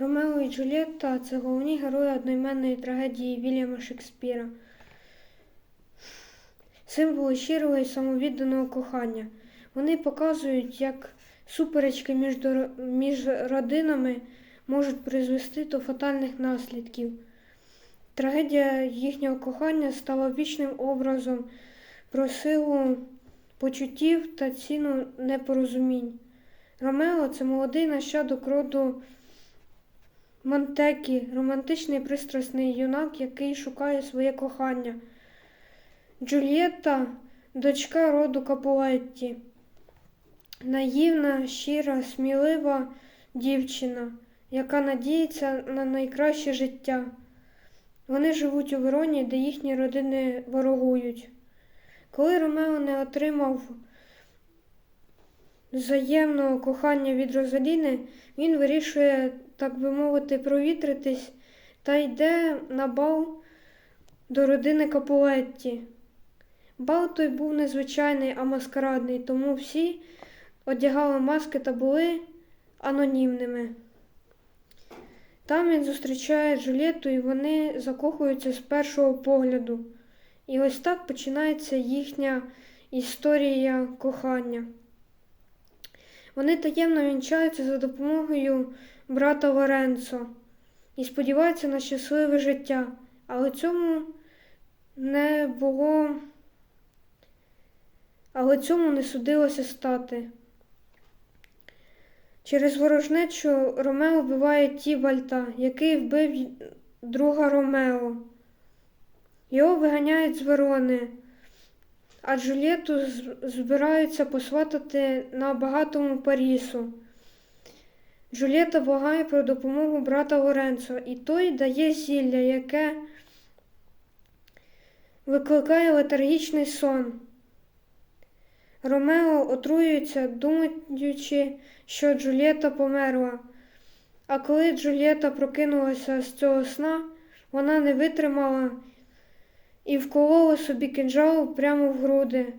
Ромео і Джульєтта це головні герої одноіменної трагедії Вільяма Шекспіра. Символи щирого і самовідданого кохання. Вони показують, як суперечки між, дор- між родинами можуть призвести до фатальних наслідків. Трагедія їхнього кохання стала вічним образом про силу почуттів та ціну непорозумінь. Ромео це молодий нащадок роду Монтекі, романтичний пристрасний юнак, який шукає своє кохання. Джульєтта дочка роду Капулетті, наївна, щира, смілива дівчина, яка надіється на найкраще життя. Вони живуть у Вероні, де їхні родини ворогують. Коли Ромео не отримав взаємного кохання від Розаліни, він вирішує, так би мовити, провітритись та йде на бал до родини Капулетті. Бал той був незвичайний, а маскарадний, тому всі одягали маски та були анонімними. Там він зустрічає Джульєтту і вони закохуються з першого погляду. І ось так починається їхня історія кохання. Вони таємно вінчаються за допомогою брата Лоренцо і сподіваються на щасливе життя, але цьому не було, але цьому не судилося стати. Через ворожнечу Ромео вбиває Тібальта, який вбив друга Ромео. Його виганяють з Верони, а Джульєту збираються посватати на багатому Парісу. Джульєта благає про допомогу брата Лоренцо, і той дає зілля, яке викликає летаргічний сон. Ромео отруюється, думаючи, що Джульєта померла. А коли Джульєта прокинулася з цього сна, вона не витримала і вколола собі кинджал прямо в груди,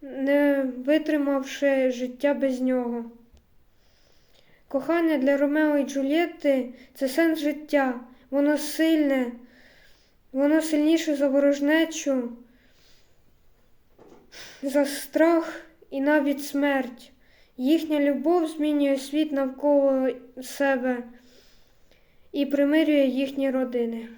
не витримавши життя без нього. Кохання для Ромео і Джульєтти це сенс життя, воно сильне, воно сильніше за ворожнечу, за страх і навіть смерть. Їхня любов змінює світ навколо себе і примирює їхні родини.